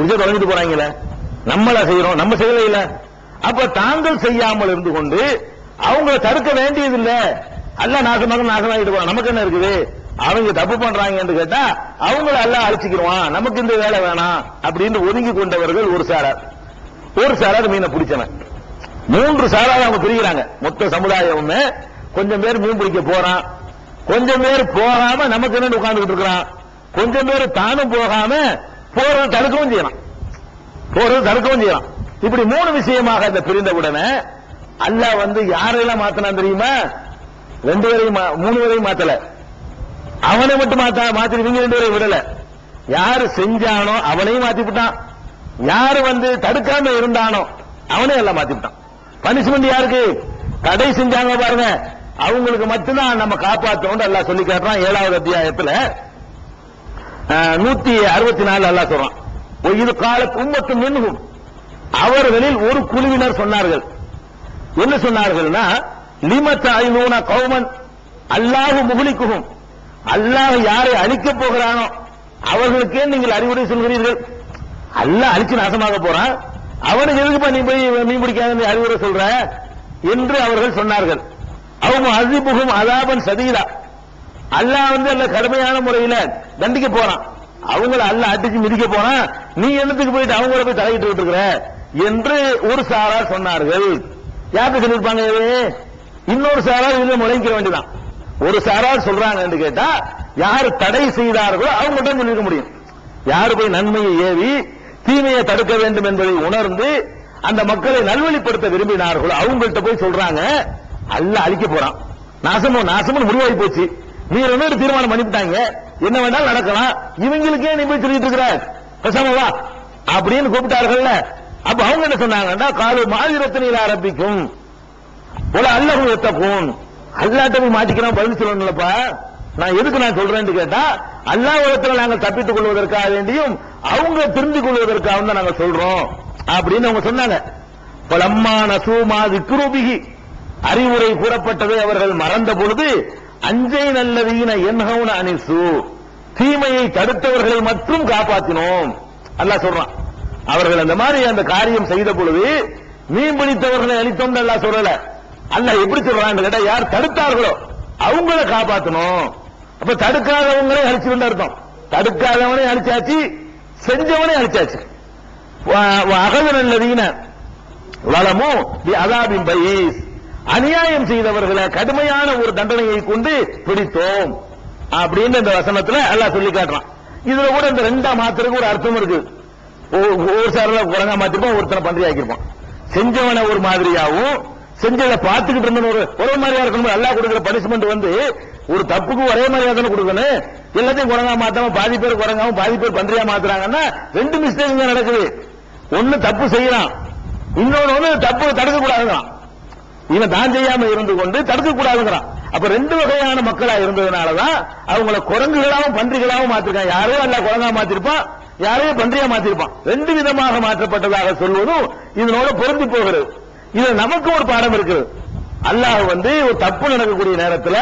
புடிச்ச தொலைஞ்சிட்டு போறாங்களே? நம்மள செய்யறோம் நம்ம செய்யல இல்ல. அப்ப தாங்கள் செய்யாமல் இருந்து கொண்டு அவங்கள தடுக்க வேண்டியதில்லை. அல்ல நாசமாக நாசமாகிட்டு போறான். நமக்கு என்ன இருக்குது? அவங்க தப்பு பண்றாங்கன்னு கேட்டா அவங்கள எல்லாம் அழிச்சுக்கிடுவான். நமக்கு இந்த வேலை வேணாம் அப்படின்னு ஒதுங்கி கொண்டவர்கள் ஒரு சாரார். ஒரு சாரார் மீனை பிடிச்சவன். மூன்று சாரார் அவங்க பிரிக்கிறாங்க. மொத்த சமுதாயமுமே கொஞ்சம் பேர் மீன் பிடிக்க போறான். கொஞ்சம் பேர் போகாம நமக்கு என்ன உட்கார்ந்துட்டு இருக்கிறான். கொஞ்சம் பேர் தானும் போகாம போறது தடுக்கவும் செய்யலாம். போறது தடுக்கவும் செய்யலாம். இப்படி மூணு விஷயமாக இந்த பிரிந்த உடனே அல்லாஹ் வந்து யாரெல்லாம் மாத்தினா தெரியுமா? ரெண்டு பேரையும் மா- மூணு பேரையும் மாத்தல. அவனை மட்டும் மாத்தா மாத்தி இவங்க ரெண்டு பேரையும் விடல. யாரு செஞ்சானோ அவனையும் மாத்தி விட்டான். யாரு வந்து தடுக்காம இருந்தானோ அவனே எல்லாம் மாத்தி விட்டான். பனிஷ்மெண்ட் யாருக்கு? தடை செஞ்சாங்க பாருங்க. அவங்களுக்கு மட்டும்தான் நம்ம காப்பாற்றோம் எல்லாம் சொல்லி காட்டுறான். ஏழாவது அத்தியாயத்துல நூத்தி அறுபத்தி நாலு அல்லா சொல்றான் இது கால கும்பத்து மின்ஹும். அவர்களில் ஒரு குழுவினர் சொன்னார்கள். என்ன சொன்னார்கள்னா லிமத்த ஐநூன கௌமன்? அல்லாஹு முகலிக்குகும் அல்லாஹ் யாரை அழிக்கப் போகிறானோ அவர்களுக்கே நீங்கள் அறிவுரை சொல்கிறீர்கள். அல்லாஹ் அழிச்சு நாசமாக போறான். அவனுக்கு எதுக்குப்பா நீ போய் மீன் பிடிக்காத அறிவுரை சொல்ற? என்று அவர்கள் சொன்னார்கள். அவங்க அழிப்புகும் அதாபன் சதீரா அல்லாஹ் வந்து அல்ல கடுமையான முறையில தண்டிக்க போறான். அவங்கள அல்ல அடிச்சு மிதிக்க போறான். நீ என்னத்துக்கு போயிட்டு அவங்கள போய் தலையிட்டு இருக்கிற என்று ஒரு சாரார் சொன்னார்கள். யாருக்கு சொல்லியிருப்பாங்க இன்னொரு சாரார் இதுல முளைக்க வேண்டியதான் ஒரு சாரார் சொல்றாங்க என்று கேட்டா யார் தடை செய்தார்களோ அவங்க மட்டும் சொல்லிருக்க முடியும். யார் போய் நன்மையை ஏவி தீமையை தடுக்க வேண்டும் என்பதை உணர்ந்து அந்த மக்களை நல்வழிப்படுத்த விரும்பினார்களோ அவங்கள்ட்ட போய் சொல்றாங்க. அல்ல அழிக்க போறான். நாசமும் நாசமும் முடிவாகி போச்சு. நீ ரெண்டு பேரும் தீர்மானம் பண்ணிவிட்டாங்க. என்ன வேண்டாலும் நடக்கலாம். இவங்களுக்கே நீ போய் சொல்லிட்டு இருக்கிற. பேசாமவா அப்படின்னு கூப்பிட்டார்கள்ல. அப்ப அவங்க என்ன சொன்னாங்கன்னா காலு மாதிரத்தினில் ஆரம்பிக்கும் போல அல்லஹு எத்தக்கும் அல்லாட்ட போய் மாட்டிக்கிறான் பதில் சொல்லணும்லப்பா. நான் எதுக்கு நான் சொல்றேன்னு கேட்டா அல்லாஹ் உலகத்துல நாங்கள் தப்பித்துக் கொள்வதற்காக வேண்டியும் அவங்க திருந்திக் கொள்வதற்காக தான் நாங்க சொல்றோம். அப்படின்னு அவங்க சொன்னாங்க. பலம்மா நசூமா விக்ரூபிகி அறிவுரை கூறப்பட்டதை அவர்கள் மறந்த பொழுது அஞ்சை நல்லதீன என்ஹவுன அனிசு. தீமையை தடுத்தவர்களை மட்டும் காப்பாற்றினோம் அல்ல சொல்றான். அவர்கள் அந்த மாதிரி அந்த காரியம் செய்த பொழுது மீன் பிடித்தவர்களை அளித்தோம் அல்ல சொல்லல. அல்ல எப்படி சொல்றாங்க கேட்டா யார் தடுத்தார்களோ அவங்கள காப்பாற்றணும் அப்ப தடுக்காதவங்களே அழிச்சு அர்த்தம். தடுக்காதவனே அழிச்சாச்சு செஞ்சவனே அழிச்சாச்சு. அகது நல்லதீன வளமும் அதாபின் பைஸ் அநியாயம் செய்தவர்களை கடுமையான ஒரு தண்டனையை கொண்டு பிடித்தோம். அப்படின்னு இந்த வசனத்துல எல்லாம் சொல்லி காட்டுறான். இதுல கூட இந்த ரெண்டா மாத்திரக்கு ஒரு அர்த்தம் இருக்கு. ஒ- ஒரு சாரில் குரங்கா மாத்திருப்போம் ஒருத்தனை பன்றி ஆக்கியிருப்போம். செஞ்சவனை ஒரு மாதிரியாவும் செஞ்சதை பார்த்துக்கிட்டு இருந்த ஒரு ஒரே மாதிரியா இருக்கணும் எல்லாம் கொடுக்குற பனிஷ்மெண்ட் வந்து ஒரு தப்புக்கு ஒரே மாதிரியா தானே கொடுக்கணும். எல்லாத்தையும் குரங்கா மாத்தாம பாதி பேர் குரங்காவும் பாதி பேர் பன்றியா மாத்துறாங்கன்னா ரெண்டு மிஸ்டேக் தான் நடக்குது. ஒன்னு தப்பு செய்யலாம் இன்னொன்னு வந்து தப்பு தடுக்க கூடாதுதான் இவன் தான் செய்யாம இருந்து கொண்டு தடுக்க கூடாதுங்கிறான் அப்ப ரெண்டு வகையான மக்களா இருந்ததுனாலதான் அவங்கள குரங்குகளாவும் பன்றிகளாவும் மாத்திருக்கான். யாரோ அல்ல குரங்கா மாத்திருப்பான் யாரையும் பன்றியா மாத்திருப்பான். ரெண்டு விதமாக மாற்றப்பட்டதாக சொல்வதும் இதனோட பொருந்தி போகிறது. இது நமக்கு ஒரு பாடம் இருக்குது. அல்லாஹ் வந்து ஒரு தப்பு நடக்கக்கூடிய நேரத்துல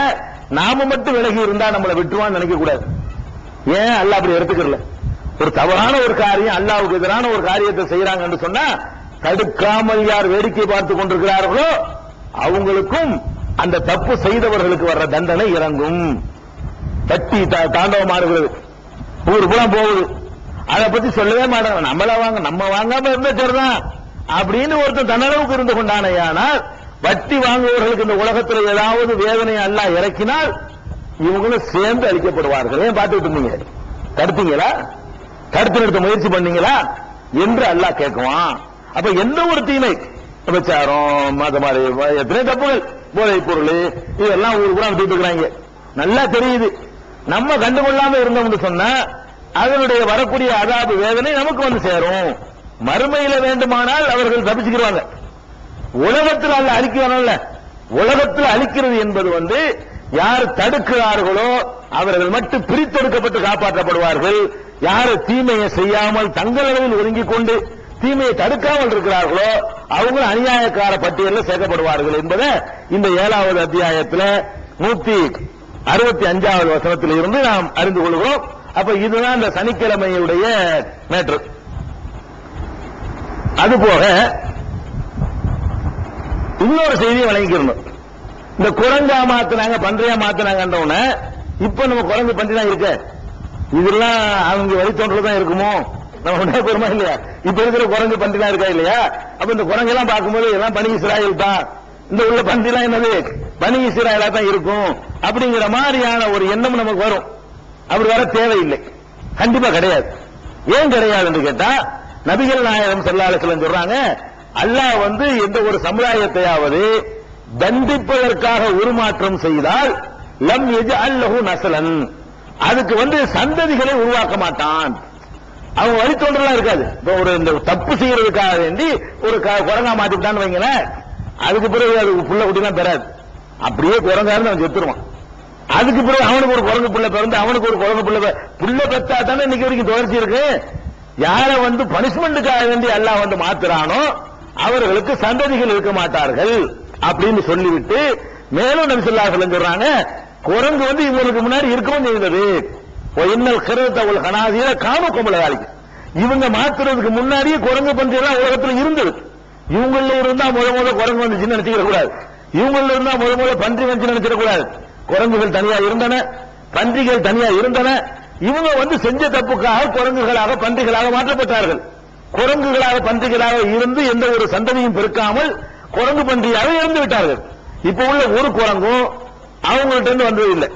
நாம மட்டும் விலகி இருந்தா நம்மளை விட்டுருவான்னு நினைக்க கூடாது ஏன் அல்லாஹ் அப்படி எடுத்துக்கல ஒரு தவறான ஒரு காரியம் அல்லாவுக்கு எதிரான ஒரு காரியத்தை செய்யறாங்கன்னு சொன்னா தடுக்காமல் யார் வேடிக்கை பார்த்து கொண்டிருக்கிறார்களோ அவங்களுக்கும் அந்த தப்பு செய்தவர்களுக்கு வர்ற தண்டனை இறங்கும். தட்டி தா- தாண்டவமாடுகிறது ஊர் பூரா போகுது. அதை பத்தி சொல்லவே மாட்டாங்க. நம்மள வாங்க நம்ம வாங்காம இருந்தா அப்படின்னு ஒருத்தர் தன்னளவுக்கு இருந்து கொண்டானையானால் வட்டி வாங்குபவர்களுக்கு இந்த உலகத்தில் ஏதாவது வேதனை அல்ல இறக்கினால் இவங்களும் சேர்ந்து அழிக்கப்படுவார்கள். ஏன் பார்த்துட்டு இருந்தீங்க தடுத்தீங்களா? தடுத்து நிறுத்த முயற்சி பண்ணீங்களா? என்று அல்லாஹ் கேட்குவான். அப்ப எந்த ஒரு தீமை விபச்சாரம் மத மாதிரி எத்தனை தப்புகள் போதைப் பொருள் இதெல்லாம் ஊர் கூட விட்டுட்டு இருக்கிறாங்க. நல்லா தெரியுது. நம்ம கண்டுகொள்ளாம இருந்தோம்னு சொன்னா அதனுடைய வரக்கூடிய அதாபு வேதனை நமக்கு வந்து சேரும். மறுமையில வேண்டுமானால் அவர்கள் தப்பிச்சுக்கிறாங்க உலகத்தில் அல்ல அழிக்கிறான்ல உலகத்தில் அழிக்கிறது என்பது வந்து யார் தடுக்கிறார்களோ அவர்கள் மட்டும் பிரித்தெடுக்கப்பட்டு காப்பாற்றப்படுவார்கள். யார் தீமையை செய்யாமல் தங்களவில் ஒதுங்கிக் கொண்டு தீமையை தடுக்காமல் இருக்கிறார்களோ அவங்க அநியாயக்கார பட்டியலில் சேர்க்கப்படுவார்கள் என்பதை இந்த ஏழாவது அத்தியாயத்தில் நூத்தி அறுபத்தி அஞ்சாவது வசனத்தில் இருந்து நாம் அறிந்து கொள்கிறோம். அப்ப இதுதான் இந்த சனிக்கிழமையுடைய மேட்ரு. அதுபோக இன்னொரு செய்தியை வழங்கிக்கணும். இந்த குரங்கா மாத்தினாங்க பன்றையா மாத்துனாங்கன்றவுடனே இப்ப நம்ம குரங்கு பன்றி தான் இருக்க. இதெல்லாம் அவங்க வழித்தோன்றல் தான் இருக்குமோ? நம்ம உண்டா போறோமா இல்லையா? இப்ப இருக்கிற குரங்கு பந்திலாம் இருக்கா இல்லையா? அப்ப இந்த குரங்கு எல்லாம் பார்க்கும்போது எல்லாம் பனி இஸ்ராயல் தான். இந்த உள்ள பந்திலாம் என்னது? பனி இஸ்ராயலா தான் இருக்கும். அப்படிங்கிற மாதிரியான ஒரு எண்ணம் நமக்கு வரும். அப்படி வர தேவையில்லை. கண்டிப்பா கிடையாது. ஏன் கிடையாதுன்னு கேட்டா நபிகள் நாயகம் செல்லாலசிலம் சொல்றாங்க அல்லாஹ் வந்து எந்த ஒரு சமுதாயத்தையாவது தண்டிப்பதற்காக உருமாற்றம் செய்தால் லம் எஜ் அல்லஹு நசலன் அதுக்கு வந்து சந்ததிகளை உருவாக்க மாட்டான். அவங்க வழித்தோன்றலாம் இருக்காது. இப்போ ஒரு இந்த தப்பு செய்யறதுக்காக வேண்டி ஒரு க- குரங்கா மாத்திட்டான்னு வைங்களேன் அதுக்கு பிறகு அதுக்கு புள்ள குட்டிலாம் பெறாது. அப்படியே குரங்காருன்னு அவன் செத்துருவான். அதுக்கு பிறகு அவனுக்கு ஒரு குரங்கு புள்ள பிறந்து அவனுக்கு ஒரு குரங்கு புள்ள புள்ள பெத்தா தானே இன்னைக்கு வரைக்கும் தொடர்ச்சி இருக்கு. யார வந்து பனிஷ்மெண்ட்டுக்காக வேண்டி எல்லாம் வந்து மாத்துறானோ அவர்களுக்கு சந்ததிகள் இருக்க மாட்டார்கள் அப்படின்னு சொல்லிவிட்டு மேலும் நபி ஸல்லல்லாஹு குரங்கு வந்து இவங்களுக்கு முன்னாடி இருக்கவும் செய்தது. இன்னல் கிரத உள் ஹனாசிர காம கொம்பளவாளிக்கு இவங்க மாத்துறதுக்கு முன்னாடியே குரங்கு பன்றி எல்லாம் இருந்தது. இவங்கள இருந்தா முத முத குரங்கு வந்துச்சுன்னு நினைச்சுக்க கூடாது. இவங்கள இருந்தா முத முத பன்றி வந்து நினைச்சிட கூடாது. குரங்குகள் தனியா இருந்தன பன்றிகள் தனியா இருந்தன. இவங்க வந்து செஞ்ச தப்புக்காக குரங்குகளாக பன்றிகளாக மாற்றப்பட்டார்கள். குரங்குகளாக பன்றிகளாக இருந்து எந்த ஒரு சந்ததியும் பெருக்காமல் குரங்கு பன்றியாக இருந்து விட்டார்கள். இப்ப உள்ள ஒரு குரங்கும் அவங்கள்ட்ட இருந்து வந்தது இல்லை.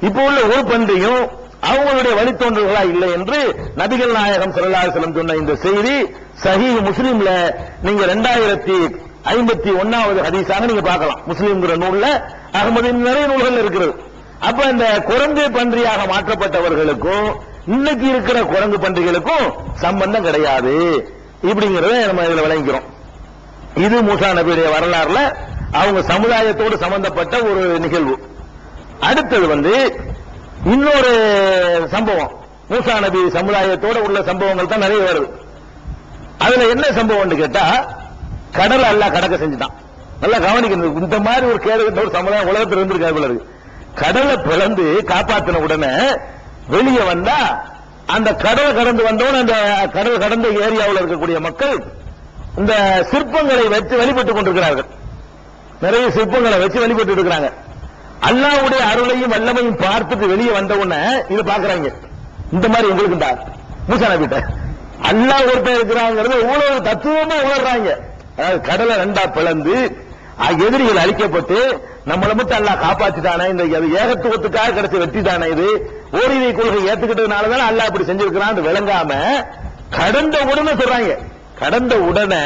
இப்ப உள்ள ஒரு பன்றியும் அவங்களுடைய வழித்தோன்றல்களா இல்லை என்று நபிகள் நாயகம் ஸல்லல்லாஹு அலைஹி சொன்ன இந்த செய்தி சஹி முஸ்லீம்ல நீங்க ரெண்டாயிரத்தி ஐம்பத்தி ஒன்னாவது ஹதீஸாக நீங்க பார்க்கலாம். முஸ்லீம்ங்கிற நூல்ல அகமது நிறைய நூல்கள் இருக்கிறது. அப்ப இந்த குரங்கு பன்றியாக மாற்றப்பட்டவர்களுக்கும் இன்னைக்கு இருக்கிற குரங்கு பன்றிகளுக்கும் சம்பந்தம் கிடையாது. இப்படிங்கறத நம்ம இதுல விளங்கிக்கிறோம். இது மூசா நபியுடைய வரலாறுல அவங்க சமுதாயத்தோடு சம்பந்தப்பட்ட ஒரு நிகழ்வு. அடுத்தது வந்து இன்னொரு சம்பவம். மூசா நபி சமுதாயத்தோட உள்ள சம்பவங்கள் தான் நிறைய வருது. அதுல என்ன சம்பவம்னு கேட்டா கடலை எல்லாம் கடக்க செஞ்சுட்டான். நல்லா கவனிக்கணும். இந்த மாதிரி ஒரு கேடு ஒரு சமுதாயம் உலகத்தில் இருந்திருக்காரு போல கடலை பிளந்து காப்பாத்தின உடனே வெளியே வந்தா அந்த கடலை கடந்து வந்தவன அந்த கடல் கடந்த ஏரியாவில் இருக்கக்கூடிய மக்கள் இந்த சிற்பங்களை வச்சு வழிபட்டுக் கொண்டிருக்கிறார்கள். நிறைய சிற்பங்களை வச்சு வழிபட்டு இருக்கிறாங்க. அல்லாவுடைய அருளையும் வல்லமையும் பார்த்துட்டு வெளியே வந்த உடனே இதை பாக்குறாங்க இந்த மாதிரி எங்களுக்கு தான் மூசா நபிட்ட. அல்லாஹ் ஒருத்தன் இருக்கிறாங்கிறது இவ்வளவு தத்துவமா உணர்றாங்க. அதாவது கடலை ரெண்டா பிளந்து எதிரிகள் அழிக்கப்பட்டு நம்மளை மட்டும் அல்லாஹ் காப்பாத்திட்டானே? இந்த ஏகத்துவத்துக்காக கிடைச்ச வெற்றி தானே இது. ஓரிரை கொள்கை ஏத்துக்கிட்டதுனால தான் அல்லா இப்படி செஞ்சிருக்கிறான்னு விளங்காம கடந்த உடனே சொல்றாங்க. கடந்த உடனே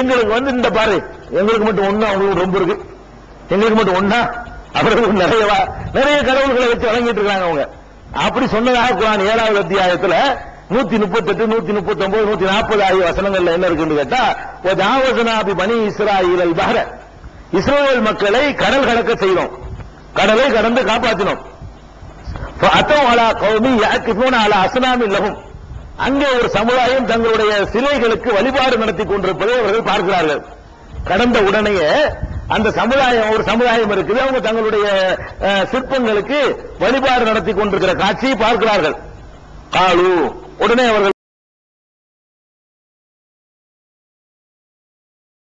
எங்களுக்கு வந்து இந்த பாரு எங்களுக்கு மட்டும் ஒண்ணு அவங்களுக்கு ரொம்ப இருக்கு. எங்களுக்கு மட்டும் ஒன்னா அவர்களுக்கு நிறையவா நிறைய கடவுள்களை வச்சு வழங்கிட்டு இருக்காங்க அவங்க. அப்படி சொன்னதாக குரான் ஏழாவது அத்தியாயத்துல நூத்தி முப்பத்தி எட்டு நூத்தி முப்பத்தி ஒன்பது நூத்தி நாற்பது ஆகிய வசனங்கள்ல என்ன இருக்குன்னு கேட்டா ஜாவசனாபி பனி இஸ்ராயில் அல் இஸ்ரேல் மக்களை கடல் கடக்க செய்தோம். கடலை கடந்து காப்பாற்றினோம். அத்தம் அலா கௌமி யாக்கிஃபூன அலா அங்கே ஒரு சமுதாயம் தங்களுடைய சிலைகளுக்கு வழிபாடு நடத்தி கொண்டிருப்பதை அவர்கள் பார்க்கிறார்கள். கடந்த உடனேயே அந்த சமுதாயம் ஒரு சமுதாயம் இருக்குது. அவங்க தங்களுடைய சிற்பங்களுக்கு வழிபாடு நடத்தி கொண்டிருக்கிற காட்சியை பார்க்கிறார்கள். காலு. உடனே அவர்கள்